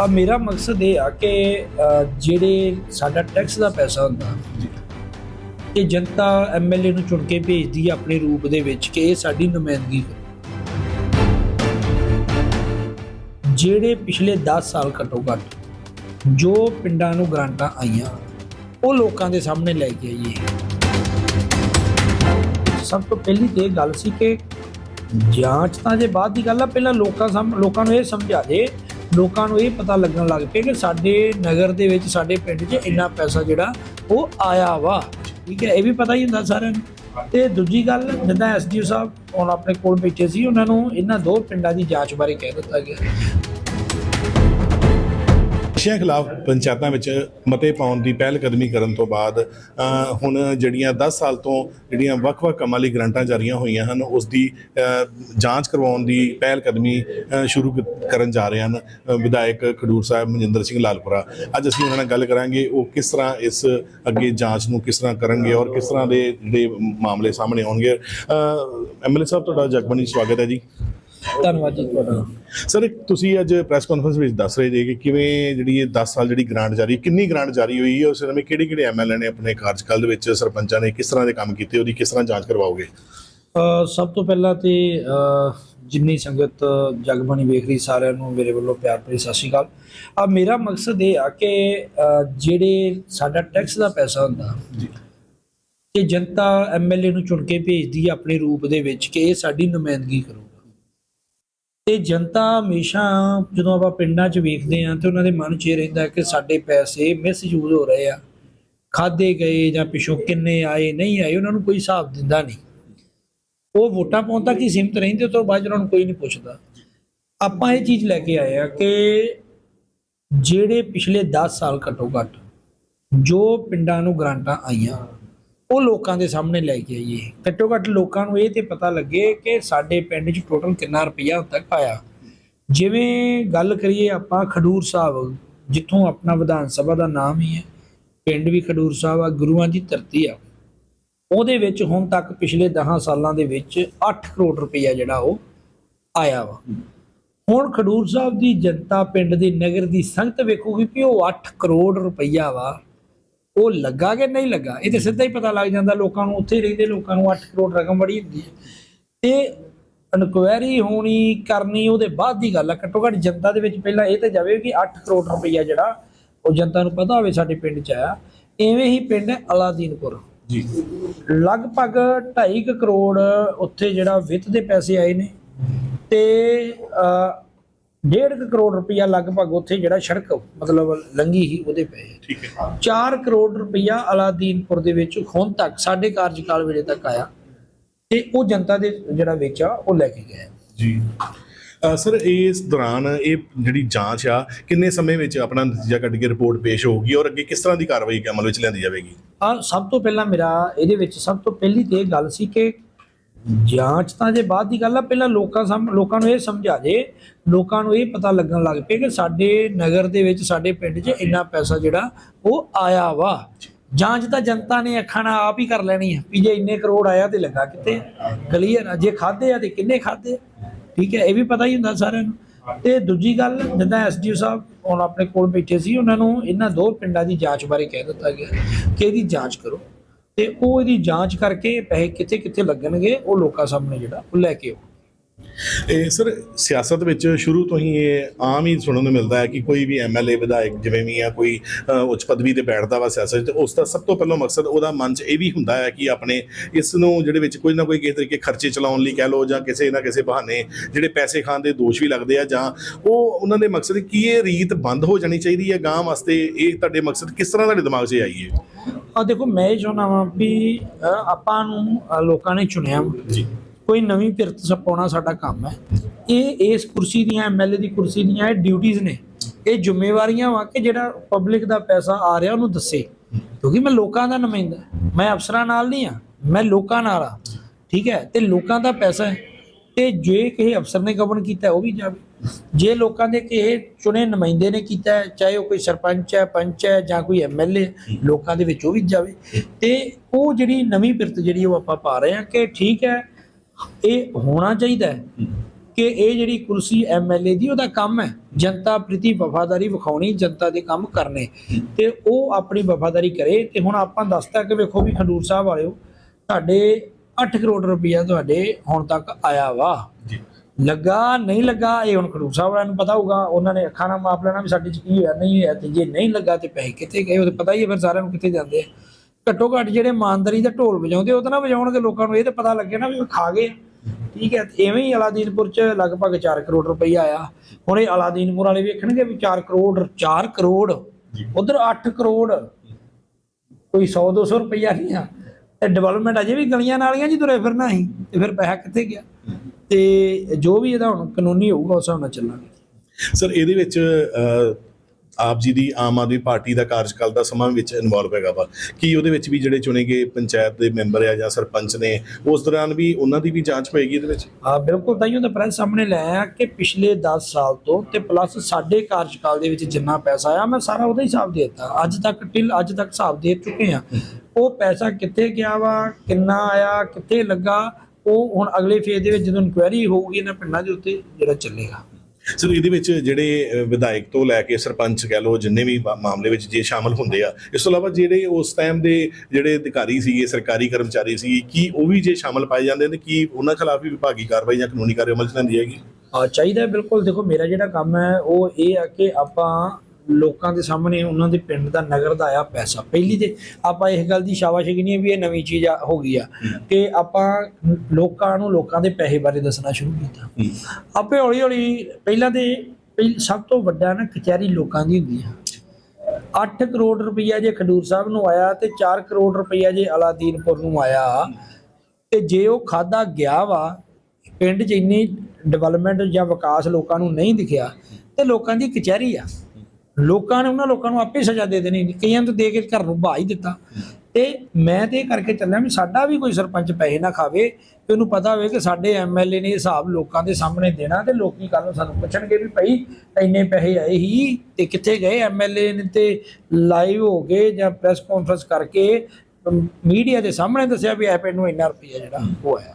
ਆ ਮੇਰਾ ਮਕਸਦ ਇਹ ਆ ਕਿ ਜਿਹੜੇ ਸਾਡਾ ਟੈਕਸ ਦਾ ਪੈਸਾ ਹੁੰਦਾ ਇਹ ਜਨਤਾ ਐਮਐਲਏ ਨੂੰ ਚੁਣ ਕੇ ਭੇਜਦੀ ਆ ਆਪਣੇ ਰੂਪ ਦੇ ਵਿੱਚ ਕਿ ਇਹ ਸਾਡੀ ਨੁਮਾਇੰਦਗੀ ਜਿਹੜੇ ਪਿਛਲੇ 10 ਸਾਲ ਘੱਟੋ ਘੱਟ ਜੋ ਪਿੰਡਾਂ ਨੂੰ ਗ੍ਰਾਂਟਾਂ ਆਈਆਂ ਉਹ ਲੋਕਾਂ ਦੇ ਸਾਹਮਣੇ ਲੈ ਕੇ ਆਈਏ। ਸਭ ਤੋਂ ਪਹਿਲੀ ਤੇ ਗੱਲ ਸੀ ਕਿ ਜਾਂਚ ਤਾਂ ਜੇ ਬਾਅਦ ਦੀ ਗੱਲ ਆ ਪਹਿਲਾਂ ਲੋਕਾਂ ਸਾਹਮ ਲੋਕਾਂ ਨੂੰ ਇਹ ਸਮਝਾ ਦੇ ਲੋਕਾਂ ਨੂੰ ਇਹ ਪਤਾ ਲੱਗਣ ਲੱਗ ਪਿਆ ਕਿ ਸਾਡੇ ਨਗਰ ਦੇ ਵਿੱਚ, ਸਾਡੇ ਪਿੰਡ 'ਚ ਇੰਨਾ ਪੈਸਾ ਜਿਹੜਾ ਉਹ ਆਇਆ ਵਾ। ਠੀਕ ਹੈ, ਇਹ ਵੀ ਪਤਾ ਹੀ ਹੁੰਦਾ ਸਾਰਿਆਂ ਨੂੰ। ਤੇ ਦੂਜੀ ਗੱਲ, ਜਿੱਦਾਂ ਐਸਡੀਓ ਸਾਹਿਬ ਹੁਣ ਆਪਣੇ ਕੋਲ ਬੈਠੇ ਸੀ, ਉਹਨਾਂ ਨੂੰ ਇਹਨਾਂ ਦੋ ਪਿੰਡਾਂ ਦੀ ਜਾਂਚ ਬਾਰੇ ਕਹਿ ਦਿੱਤਾ ਗਿਆ। ਨਸ਼ਿਆਂ ਖਿਲਾਫ ਪੰਚਾਇਤਾਂ ਵਿੱਚ ਮਤੇ ਪਾਉਣ ਦੀ ਪਹਿਲ ਕਦਮੀ ਕਰਨ ਤੋਂ ਬਾਅਦ ਹੁਣ ਜਿਹੜੀਆਂ 10 ਸਾਲ ਤੋਂ ਜਿਹੜੀਆਂ ਵੱਖ-ਵੱਖ ਕੰਮਾਂ ਲਈ ਗ੍ਰਾਂਟਾਂ ਜਾਰੀਆਂ ਹੋਈਆਂ ਹਨ, ਉਸ ਦੀ ਜਾਂਚ ਕਰਵਾਉਣ ਦੀ ਪਹਿਲ ਕਦਮੀ ਸ਼ੁਰੂ ਕਰਨ ਜਾ ਰਹੇ ਹਨ ਵਿਧਾਇਕ ਖਡੂਰ ਸਾਹਿਬ ਮਨਜਿੰਦਰ ਸਿੰਘ ਲਾਲਪੁਰਾ। ਅੱਜ ਅਸੀਂ ਉਹਨਾਂ ਨਾਲ ਗੱਲ ਕਰਾਂਗੇ, ਉਹ ਕਿਸ ਤਰ੍ਹਾਂ ਇਸ ਅੱਗੇ ਜਾਂਚ ਨੂੰ ਕਿਸ ਤਰ੍ਹਾਂ ਕਰਨਗੇ ਔਰ ਕਿਸ ਤਰ੍ਹਾਂ ਦੇ ਜਿਹੜੇ ਮਾਮਲੇ ਸਾਹਮਣੇ ਆਉਣਗੇ। ਐਮਐਲਏ ਸਾਹਿਬ, ਤੁਹਾਡਾ ਜਗਮਨੀ ਸਵਾਗਤ ਹੈ ਜੀ। ਧੰਨਵਾਦ ਜੀ ਤੁਹਾਡਾ। ਸਰ ਤੁਸੀਂ ਅੱਜ ਪ੍ਰੈਸ ਕਾਨਫਰੰਸ ਵਿੱਚ ਦੱਸ ਰਹੇ ਜੇ ਕਿ ਕਿਵੇਂ ਜਿਹੜੀ ਇਹ 10 ਸਾਲ ਜਿਹੜੀ ਗ੍ਰਾਂਟ ਜਾਰੀ ਕਿੰਨੀ ਗ੍ਰਾਂਟ ਜਾਰੀ ਹੋਈ ਹੈ ਉਸ ਸਮੇਂ ਕਿਹੜੇ ਕਿਹੜੇ ਐਮਐਲਏ ਨੇ ਆਪਣੇ ਕਾਰਜਕਾਲ ਦੇ ਵਿੱਚ ਸਰਪੰਚਾਂ ਨੇ ਕਿਸ ਤਰ੍ਹਾਂ ਦੇ ਕੰਮ ਕੀਤੇ ਉਹਦੀ ਕਿਸ ਤਰ੍ਹਾਂ ਜਾਂਚ ਕਰਵਾਓਗੇ? ਸਭ ਤੋਂ ਪਹਿਲਾਂ ਤੇ ਜਿੰਨੀ ਸੰਗਤ ਜਗਬਾਣੀ ਵੇਖ ਰਹੀ ਸਾਰਿਆਂ ਨੂੰ ਮੇਰੇ ਵੱਲੋਂ ਪਿਆਰ ਭਰੀ ਸਤਿ ਸ਼੍ਰੀ ਅਕਾਲ। ਆ ਮੇਰਾ ਮਕਸਦ ਇਹ ਆ ਕਿ ਜਿਹੜੇ ਸਾਡਾ ਟੈਕਸ ਦਾ ਪੈਸਾ ਹੁੰਦਾ ਜੀ। ਇਹ ਜਨਤਾ ਐਮਐਲਏ ਨੂੰ ਚੁਣ ਕੇ ਭੇਜਦੀ ਆ ਆਪਣੇ ਰੂਪ ਦੇ ਵਿੱਚ ਕਿ ਇਹ ਸਾਡੀ ਨੁਮਾਇੰਦਗੀ ਕਰੂਗਾ ਤੇ ਜਨਤਾ ਹਮੇਸ਼ਾ ਜਦੋਂ ਆਪਾਂ ਪਿੰਡਾਂ 'ਚ ਵੇਖਦੇ ਆ ਤੇ ਉਹਨਾਂ ਦੇ ਮਨ 'ਚ ਇਹ ਰਹਿੰਦਾ ਕਿ ਸਾਡੇ ਪੈਸੇ ਮਿਸਯੂਜ਼ ਹੋ ਰਹੇ ਆ। ਖਾਦੇ ਗਏ ਜਾਂ ਪਿਛੋਂ ਕਿੰਨੇ ਆਏ, ਨਹੀਂ ਆਏ, ਉਹਨਾਂ ਨੂੰ ਕੋਈ ਹਿਸਾਬ ਦਿੰਦਾ ਨਹੀਂ। ਉਹ ਵੋਟਾਂ ਪਾਉਣ ਤੱਕ ਹੀ ਸੀਮਤ ਰਹਿੰਦੇ ਉਸ ਤੋਂ ਬਾਅਦ 'ਚ ਉਹਨਾਂ ਨੂੰ ਕੋਈ ਨਹੀਂ ਪੁੱਛਦਾ। ਆਪਾਂ ਇਹ ਚੀਜ਼ ਲੈ ਕੇ ਆਏ ਆ ਕਿ ਜਿਹੜੇ ਪਿਛਲੇ 10 ਸਾਲ ਘੱਟੋ ਘੱਟ ਜੋ ਪਿੰਡਾਂ ਨੂੰ ਗ੍ਰਾਂਟਾਂ ਆਈਆਂ ਉਹ ਲੋਕਾਂ ਦੇ ਸਾਹਮਣੇ ਲੈ ਕੇ ਆਈਏ। ਘੱਟੋ ਘੱਟ ਲੋਕਾਂ ਨੂੰ ਇਹ ਤੇ ਪਤਾ ਲੱਗੇ ਕਿ ਸਾਡੇ ਪਿੰਡ 'ਚ ਟੋਟਲ ਕਿੰਨਾ ਰੁਪਈਆ ਹੁਣ ਤੱਕ ਆਇਆ। ਜਿਵੇਂ ਗੱਲ ਕਰੀਏ ਆਪਾਂ ਖਡੂਰ ਸਾਹਿਬ, ਜਿੱਥੋਂ ਆਪਣਾ ਵਿਧਾਨ ਸਭਾ ਦਾ ਨਾਮ ਹੀ ਹੈ, ਪਿੰਡ ਵੀ ਖਡੂਰ ਸਾਹਿਬ ਆ, ਗੁਰੂਆਂ ਦੀ ਧਰਤੀ ਆ। ਉਹਦੇ ਵਿੱਚ ਹੁਣ ਤੱਕ ਪਿਛਲੇ 10 ਸਾਲਾਂ ਦੇ ਵਿੱਚ 8 ਕਰੋੜ ਰੁਪਈਆ ਜਿਹੜਾ ਉਹ ਆਇਆ ਵਾ। ਹੁਣ ਖਡੂਰ ਸਾਹਿਬ ਦੀ ਜਨਤਾ ਪਿੰਡ ਦੀ ਨਗਰ ਦੀ ਸੰਗਤ ਵੇਖੂਗੀ ਕਿ ਉਹ 8 ਕਰੋੜ ਰੁਪਈਆ ਵਾ। ਉਹ ਲੱਗਾ ਕਿ ਨਹੀਂ ਲੱਗਾ? ਇਹ ਤੇ ਸਿੱਧਾ ਹੀ ਪਤਾ ਲੱਗ ਜਾਂਦਾ ਲੋਕਾਂ ਨੂੰ ਉੱਥੇ ਹੀ ਰਹਿੰਦੇ ਲੋਕਾਂ ਨੂੰ 8 ਕਰੋੜ ਰਕਮ ਬੜੀ ਹੁੰਦੀ ਹੈ। ਤੇ ਇਨਕੁਆਇਰੀ ਹੋਣੀ ਕਰਨੀ ਉਹਦੇ ਬਾਅਦ ਦੀ ਗੱਲ ਆ। ਘੱਟੋ ਘੱਟ ਜਨਤਾ ਦੇ ਵਿੱਚ ਪਹਿਲਾਂ ਇਹ ਤਾਂ ਜਾਵੇ ਕਿ 8 ਕਰੋੜ ਰੁਪਈਆ ਜਿਹੜਾ ਉਹ ਜਨਤਾ ਨੂੰ ਪਤਾ ਹੋਵੇ ਸਾਡੇ ਪਿੰਡ 'ਚ ਆਇਆ। ਐਵੇਂ ਹੀ ਪਿੰਡ ਹੈ ਅਲਾਦੀਨਪੁਰ। ਜੀ। ਲਗਭਗ 2.5 ਕਰੋੜ ਉੱਥੇ ਜਿਹੜਾ ਵਿੱਤ ਦੇ ਪੈਸੇ ਆਏ ਨੇ। ਤੇ ਡੇਢ ਕਰੋੜ ਰੁਪਈਆ ਲਗਭਗ ਉੱਥੇ ਜਿਹੜਾ ਸੜਕ ਮਤਲਬ ਲੰਗੀ ਹੀ ਉਹਦੇ ਪਏ। ਠੀਕ ਹੈ। 4 ਕਰੋੜ ਰੁਪਈਆ ਅਲਾਦੀਨਪੁਰ ਦੇ ਵਿੱਚ ਹੁਣ ਤੱਕ ਸਾਡੇ ਕਾਰਜਕਾਲ ਵੇਲੇ ਤੱਕ ਆਇਆ ਤੇ ਉਹ ਜਨਤਾ ਦੇ ਜਿਹੜਾ ਵਿੱਚ ਆ ਉਹ ਲੈ ਕੇ ਗਏ ਜੀ। ਸਰ ਇਸ ਦੌਰਾਨ ਇਹ ਜਿਹੜੀ ਜਾਂਚ ਆ ਕਿੰਨੇ ਸਮੇਂ ਵਿੱਚ ਆਪਣਾ ਨਤੀਜਾ ਕੱਢ ਕੇ ਰਿਪੋਰਟ ਪੇਸ਼ ਹੋਊਗੀ ਔਰ ਅੱਗੇ ਕਿਸ ਤਰ੍ਹਾਂ ਦੀ ਕਾਰਵਾਈ ਅਮਲ ਵਿੱਚ ਲਿਆਂਦੀ ਜਾਵੇਗੀ? ਆ ਸਭ ਤੋਂ ਪਹਿਲਾਂ ਮੇਰਾ ਇਹਦੇ ਵਿੱਚ ਸਭ ਤੋਂ ਪਹਿਲੀ ਤੇ ਇਹ ਗੱਲ ਸੀ ਕਿ ਜਾਂਚ ਤਾਂ ਜੇ ਬਾਅਦ ਦੀ ਗੱਲ ਆ, ਪਹਿਲਾਂ ਲੋਕਾਂ ਸਾਹਮ, ਲੋਕਾਂ ਨੂੰ ਇਹ ਸਮਝਾ ਜੇ ਲੋਕਾਂ ਨੂੰ ਇਹ ਪਤਾ ਲੱਗਣ ਲੱਗ ਪਏ ਕਿ ਸਾਡੇ ਨਗਰ ਦੇ ਵਿੱਚ, ਸਾਡੇ ਪਿੰਡ 'ਚ ਇੰਨਾ ਪੈਸਾ ਜਿਹੜਾ ਉਹ ਆਇਆ ਵਾ। ਜਾਂਚ ਤਾਂ ਜਨਤਾ ਨੇ ਅੱਖਾਂ ਨਾਲ ਆਪ ਹੀ ਕਰ ਲੈਣੀ ਹੈ ਵੀ ਜੇ ਇੰਨੇ ਕਰੋੜ ਆਇਆ ਤੇ ਲੱਗਾ ਕਿੱਥੇ ਕਲੀਅਰ ਆ ਜੇ ਖਾਦੇ ਆ ਤੇ ਕਿੰਨੇ ਖਾਦੇ ਠੀਕ ਹੈ, ਇਹ ਵੀ ਪਤਾ ਹੀ ਹੁੰਦਾ ਸਾਰਿਆਂ ਨੂੰ। ਤੇ ਦੂਜੀ ਗੱਲ, ਜਿੱਦਾਂ ਐਸਡੀਓ ਸਾਹਿਬ ਹੁਣ ਆਪਣੇ ਕੋਲ ਬੈਠੇ ਸੀ, ਉਹਨਾਂ ਨੂੰ ਇਹਨਾਂ ਦੋ ਪਿੰਡਾਂ ਦੀ ਜਾਂਚ ਬਾਰੇ ਕਹਿ ਦਿੱਤਾ ਗਿਆ, ਕਿ ਇਹਦੀ ਜਾਂਚ ਕਰੋ। ਤੇ ਉਹ ਇਹਦੀ ਜਾਂਚ ਕਰਕੇ ਪੈਸੇ ਕਿੱਥੇ ਕਿੱਥੇ ਲੱਗਣਗੇ, ਉਹ ਲੋਕਾਂ ਸਾਹਮਣੇ ਜਿਹੜਾ, ਉਹ ਲੈ ਕੇ ਆਓ। ਇਹ ਸਰ, ਸਿਆਸਤ ਵਿੱਚ ਸ਼ੁਰੂ ਤੋਂ ਹੀ ਇਹ ਆਮ ਹੀ ਸੁਣਨ ਨੂੰ ਮਿਲਦਾ ਹੈ ਕਿ ਕੋਈ ਵੀ ਐਮਐਲਏ ਵਿਧਾਇਕ ਜਿਵੇਂ ਵੀ ਆ, ਕੋਈ ਉੱਚ ਪਦਵੀ ਤੇ ਬੈਠਦਾ ਵਾ ਸਿਆਸਤ ਤੇ ਉਸ ਦਾ ਸਭ ਤੋਂ ਪਹਿਲਾਂ ਮਕਸਦ ਉਹਦਾ ਮਨ 'ਚ ਇਹ ਵੀ ਹੁੰਦਾ ਹੈ ਕਿ ਆਪਣੇ ਇਸ ਨੂੰ ਜਿਹੜੇ ਵਿੱਚ ਕੋਈ ਨਾ ਕੋਈ ਕਿਸੇ ਤਰੀਕੇ ਖਰਚੇ ਚਲਾਉਣ ਲਈ ਕਹਿ ਲਓ ਜਾਂ ਕਿਸੇ ਨਾ ਕਿਸੇ ਬਹਾਨੇ ਜਿਹੜੇ ਪੈਸੇ ਖਾਣ ਦੇ ਦੋਸ਼ ਵੀ ਲੱਗਦੇ ਆ ਜਾਂ ਉਹ ਉਹਨਾਂ ਦੇ ਮਕਸਦ ਕੀ ਇਹ ਰੀਤ ਬੰਦ ਹੋ ਜਾਣੀ ਚਾਹੀਦੀ ਹੈ ਗਾਂ ਵਾਸਤੇ? ਇਹ ਤੁਹਾਡੇ ਮਕਸਦ ਕਿਸ ਤਰ੍ਹਾਂ ਤੁਹਾਡੇ ਦਿਮਾਗ 'ਚ ਆਈ ਹੈ? ਆ ਦੇਖੋ ਮੈਂ ਇਹ ਚਾਹੁੰਦਾ ਵਾਂ ਵੀ ਆਪਾਂ ਨੂੰ ਲੋਕਾਂ ਨੇ ਚੁਣਿਆ ਵਾ। ਜੀ। ਕੋਈ ਨਵੀਂ ਪਿਰਤ ਸਪਾਉਣਾ ਸਾਡਾ ਕੰਮ ਹੈ। ਇਹ ਇਸ ਕੁਰਸੀ ਦੀਆਂ ਐਮਐਲਏ ਦੀ ਕੁਰਸੀ ਦੀਆਂ ਇਹ ਡਿਊਟੀਆਂ ਨੇ। ਇਹ ਜ਼ਿੰਮੇਵਾਰੀਆਂ ਵਾ ਕਿ ਜਿਹੜਾ ਪਬਲਿਕ ਦਾ ਪੈਸਾ ਆ ਰਿਹਾ ਉਹਨੂੰ ਦੱਸੇ। ਕਿਉਂਕਿ ਮੈਂ ਲੋਕਾਂ ਦਾ ਨੁਮਾਇੰਦਾ। ਮੈਂ ਅਫਸਰਾਂ ਨਾਲ ਨਹੀਂ ਆ ਮੈਂ ਲੋਕਾਂ ਨਾਲ ਆ ਠੀਕ ਹੈ? ਤੇ ਲੋਕਾਂ ਦਾ ਪੈਸਾ ਹੈ। ਤੇ ਜੇ ਕਿਸੇ ਅਫਸਰ ਨੇ ਗਵਨ ਕੀਤਾ ਹੈ, ਉਹ ਵੀ ਜਾਵੇ। ਜੇ ਲੋਕਾਂ ਦੇ ਕਿਸੇ ਚੁਣੇ ਨੁਮਾਇੰਦੇ ਨੇ ਕੀਤਾ ਚਾਹੇ ਉਹ ਕੋਈ ਸਰਪੰਚ ਹੈ ਪੰਚ ਹੈ ਜਾਂ ਕੋਈ ਐਮਐਲਏ ਲੋਕਾਂ ਦੇ ਵਿੱਚ ਉਹ ਵੀ ਜਾਵੇ। ਤੇ ਉਹ ਜਿਹੜੀ ਨਵੀਂ ਪਿਰਤ ਜਿਹੜੀ ਉਹ ਆਪਾਂ ਪਾ ਰਹੇ ਹਾਂ ਕਿ ਠੀਕ ਹੈ ਇਹ ਹੋਣਾ ਚਾਹੀਦਾ ਹੈ ਕਿ ਇਹ ਜਿਹੜੀ ਕੁਰਸੀ ਐਮਐਲਏ ਦੀ ਉਹਦਾ ਕੰਮ ਹੈ। ਜਨਤਾ ਪ੍ਰਤੀ ਵਫਾਦਾਰੀ ਵਿਖਾਉਣੀ ਜਨਤਾ ਦੇ ਕੰਮ ਕਰਨੇ। ਤੇ ਉਹ ਆਪਣੀ ਵਫਾਦਾਰੀ ਕਰੇ। ਤੇ ਹੁਣ ਆਪਾਂ ਦੱਸਤਾ ਕਿ ਵੇਖੋ ਵੀ ਖਡੂਰ ਸਾਹਿਬ ਵਾਲਿਓ ਤੁਹਾਡੇ 8 ਕਰੋੜ ਰੁਪਈਆ ਤੁਹਾਡੇ ਹੁਣ ਤੱਕ ਆਇਆ ਵਾ। ਜੀ। ਲੱਗਾ, ਨਹੀਂ ਲੱਗਾ, ਇਹ ਹੁਣ ਖਡੂਰ ਸਾਹਿਬ ਵਾਲਿਆਂ ਨੂੰ ਪਤਾ ਹੋਊਗਾ, ਉਹਨਾਂ ਨੇ ਅੱਖਾਂ ਨਾਲ ਮਾਪ ਲੈਣਾ ਵੀ ਸਾਡੇ ਚ ਕੀ ਹੋਇਆ, ਨਹੀਂ ਹੋਇਆ, ਤੇ ਜੇ ਨਹੀਂ ਲੱਗਾ ਤੇ ਪੈਸੇ ਕਿੱਥੇ ਗਏ? ਉਹ ਪਤਾ ਹੀ ਹੈ ਫਿਰ ਸਾਰਿਆਂ ਨੂੰ ਕਿੱਥੇ ਜਾਂਦੇ ਆ। ਘੱਟੋ ਘੱਟ ਜਿਹੜੇ ਇਮਾਨਦਾਰੀ ਦਾ ਢੋਲ ਵਜਾਉਂਦੇ, ਉਹ ਤਾਂ ਨਾ ਵਜਾਉਣਗੇ ਲੋਕਾਂ ਨੂੰ ਇਹ ਤਾਂ ਪਤਾ ਲੱਗੇ ਨਾ ਵੀ ਉਹ ਖਾ ਗਏ ਠੀਕ ਹੈ, ਤੇ ਐਵੇਂ ਹੀ ਅਲਾਦੀਨਪੁਰ ਚ ਲਗਭਗ 4 ਕਰੋੜ ਰੁਪਈਆ ਆਇਆ। ਹੁਣ ਇਹ ਅਲਾਦੀਨਪੁਰ ਵਾਲੇ ਵੇਖਣਗੇ ਵੀ 4 ਕਰੋੜ 4 ਕਰੋੜ, ਉਧਰ 8 ਕਰੋੜ, ਕੋਈ 100 200 ਰੁਪਈਆ ਨਹੀਂ ਆ। ਤੇ ਡਿਵੈਲਪਮੈਂਟ ਅਜੇ ਵੀ ਗਲੀਆਂ ਨਾਲੀਆਂ ਜੀ ਤੁਰੇ ਫਿਰਨਾ ਸੀ, ਤੇ ਫਿਰ ਪੈਸਾ ਕਿੱਥੇ ਗਿਆ? ਤੇ ਜੋ ਵੀ ਇਹਦਾ ਹੁਣ ਕਾਨੂੰਨੀ ਹੋਊਗਾ ਉਸ ਹਿਸਾਬ ਨਾਲ ਚੱਲਾਂਗੇ। ਸਰ ਇਹਦੇ ਵਿੱਚ ਆਪ ਜੀ ਦੀ ਆਮ ਆਦਮੀ ਪਾਰਟੀ ਦਾ ਕਾਰਜਕਾਲ ਦਾ ਸਮਾਂ ਵਿੱਚ ਇਨਵੋਲਵ ਹੈਗਾ ਵਾ। ਕੀ ਉਹਦੇ ਵਿੱਚ ਵੀ ਜਿਹੜੇ ਚੁਣੇ ਗਏ ਪੰਚਾਇਤ ਦੇ ਮੈਂਬਰ ਆ ਜਾਂ ਸਰਪੰਚ ਨੇ ਉਸ ਦੌਰਾਨ ਵੀ ਉਹਨਾਂ ਦੀ ਵੀ ਜਾਂਚ ਹੋਏਗੀ ਇਹਦੇ ਵਿੱਚ? ਆ ਬਿਲਕੁਲ ਤਾਂ ਪ੍ਰੈਸ ਸਾਹਮਣੇ ਲੈ ਆਇਆ ਕਿ ਪਿਛਲੇ 10 ਸਾਲ ਤੋਂ ਤੇ ਪਲੱਸ ਸਾਡੇ ਕਾਰਜਕਾਲ ਦੇ ਵਿੱਚ ਜਿੰਨਾ ਪੈਸਾ ਆਇਆ ਮੈਂ ਸਾਰਾ ਉਹਦਾ ਹੀ ਹਿਸਾਬ ਦੇ ਦਿੱਤਾ। ਅੱਜ ਤੱਕ ਟਿਲ ਅੱਜ ਤੱਕ ਹਿਸਾਬ ਦੇ ਚੁੱਕੇ ਆ। ਉਹ ਪੈਸਾ ਕਿੱਥੇ ਗਿਆ ਵਾ ਕਿੰਨਾ ਆਇਆ ਕਿੱਥੇ ਲੱਗਾ ਉਹ ਹੁਣ ਅਗਲੇ ਫੇਜ਼ ਦੇ ਵਿੱਚ ਜਦੋਂ ਇਨਕੁਆਇਰੀ ਹੋਊਗੀ ਇਹਨਾਂ ਪਿੰਡਾਂ ਦੇ ਉੱਤੇ ਜਿਹੜਾ ਚੱਲੇਗਾ। ਸਰ ਇਹਦੇ ਵਿੱਚ ਜਿਹੜੇ ਵਿਧਾਇਕ ਤੋਂ ਲੈ ਕੇ ਸਰਪੰਚ ਕਹਿ ਲਓ ਜਿੰਨੇ ਵੀ ਮਾਮਲੇ ਵਿੱਚ ਜੇ ਸ਼ਾਮਲ ਹੁੰਦੇ ਆ ਇਸ ਤੋਂ ਇਲਾਵਾ ਜਿਹੜੇ ਉਸ ਟਾਈਮ ਦੇ ਜਿਹੜੇ ਅਧਿਕਾਰੀ ਸੀਗੇ ਸਰਕਾਰੀ ਕਰਮਚਾਰੀ ਸੀ ਕੀ ਉਹ ਵੀ ਜੇ ਸ਼ਾਮਲ ਪਾਏ ਜਾਂਦੇ ਨੇ ਕੀ ਉਹਨਾਂ ਖਿਲਾਫ ਵੀ ਵਿਭਾਗੀ ਕਾਰਵਾਈ ਜਾਂ ਕਾਨੂੰਨੀ ਕਾਰਵਾਈ ਅਮਲ ਚ ਲੈਂਦੀ ਆ ਚਾਹੀਦਾ ਬਿਲਕੁਲ। ਦੇਖੋ ਮੇਰਾ ਜਿਹੜਾ ਕੰਮ ਹੈ ਉਹ ਇਹ ਆ ਕਿ ਆਪਾਂ ਲੋਕਾਂ ਦੇ ਸਾਹਮਣੇ ਉਹਨਾਂ ਦੇ ਪਿੰਡ ਦਾ ਨਗਰ ਦਾ ਆਇਆ ਪੈਸਾ। ਪਹਿਲੀ ਤੇ ਆਪਾਂ ਇਸ ਗੱਲ ਦੀ ਸ਼ਾਬਾਸ਼ੀ ਨਹੀਂ ਵੀ ਇਹ ਨਵੀਂ ਚੀਜ਼ ਆ- ਹੋ ਗਈ ਆ। ਕਿ ਆਪਾਂ ਲੋਕਾਂ ਨੂੰ ਲੋਕਾਂ ਦੇ ਪੈਸੇ ਬਾਰੇ ਦੱਸਣਾ ਸ਼ੁਰੂ ਕੀਤਾ। ਆਪੇ ਹੌਲੀ ਹੌਲੀ ਪਹਿਲਾਂ ਤੇ ਸਭ ਤੋਂ ਵੱਡਾ ਨਾ ਕਚਹਿਰੀ ਲੋਕਾਂ ਦੀ ਹੁੰਦੀ ਆ। 8 ਕਰੋੜ ਰੁਪਈਆ ਜੇ ਖਡੂਰ ਸਾਹਿਬ ਨੂੰ ਆਇਆ ਤੇ 4 ਕਰੋੜ ਰੁਪਈਆ ਜੇ ਅਲਾਦੀਨਪੁਰ ਨੂੰ ਆਇਆ। ਤੇ ਜੇ ਉਹ ਖਾਦਾ ਗਿਆ ਵਾ ਪਿੰਡ 'ਚ ਇੰਨੀ ਡਿਵੈਲਪਮੈਂਟ ਜਾਂ ਵਿਕਾਸ ਲੋਕਾਂ ਨੂੰ ਨਹੀਂ ਦਿਖਿਆ ਤੇ ਲੋਕਾਂ ਦੀ ਕਚਹਿਰੀ ਆ। ਲੋਕਾਂ ਨੇ ਉਹਨਾਂ ਲੋਕਾਂ ਨੂੰ ਆਪੇ ਸਜ਼ਾ ਦੇ ਦੇਣੀ, ਕਈਆਂ ਨੂੰ ਦੇ ਕੇ ਘਰ ਨੂੰ ਬਾਹ ਹੀ ਦਿੱਤਾ। ਤੇ ਮੈਂ ਤੇ ਇਹ ਕਰਕੇ ਚੱਲਿਆ ਵੀ ਸਾਡਾ ਵੀ ਕੋਈ ਸਰਪੰਚ ਪੈਸੇ ਨਾ ਖਾਵੇ, ਤੇ ਉਹਨੂੰ ਪਤਾ ਹੋਵੇ ਕਿ ਸਾਡੇ ਐਮਐਲਏ ਨੇ ਹਿਸਾਬ ਲੋਕਾਂ ਦੇ ਸਾਹਮਣੇ ਦੇਣਾ ਤੇ ਲੋਕੀ ਕੱਲ ਨੂੰ ਸਾਨੂੰ ਪੁੱਛਣਗੇ ਵੀ ਭਾਈ ਇੰਨੇ ਪੈਸੇ ਆਏ ਹੀ ਤੇ ਕਿੱਥੇ ਗਏ? ਐਮਐਲਏ ਨੇ ਤੇ ਲਾਈਵ ਹੋ ਕੇ ਜਾਂ ਪ੍ਰੈਸ ਕਾਨਫਰੰਸ ਕਰਕੇ ਮੀਡੀਆ ਦੇ ਸਾਹਮਣੇ ਦੱਸਿਆ ਵੀ ਇਹ ਨੂੰ ਇੰਨਾ ਰੁਪਈਆ ਜਿਹੜਾ ਉਹ ਆਇਆ।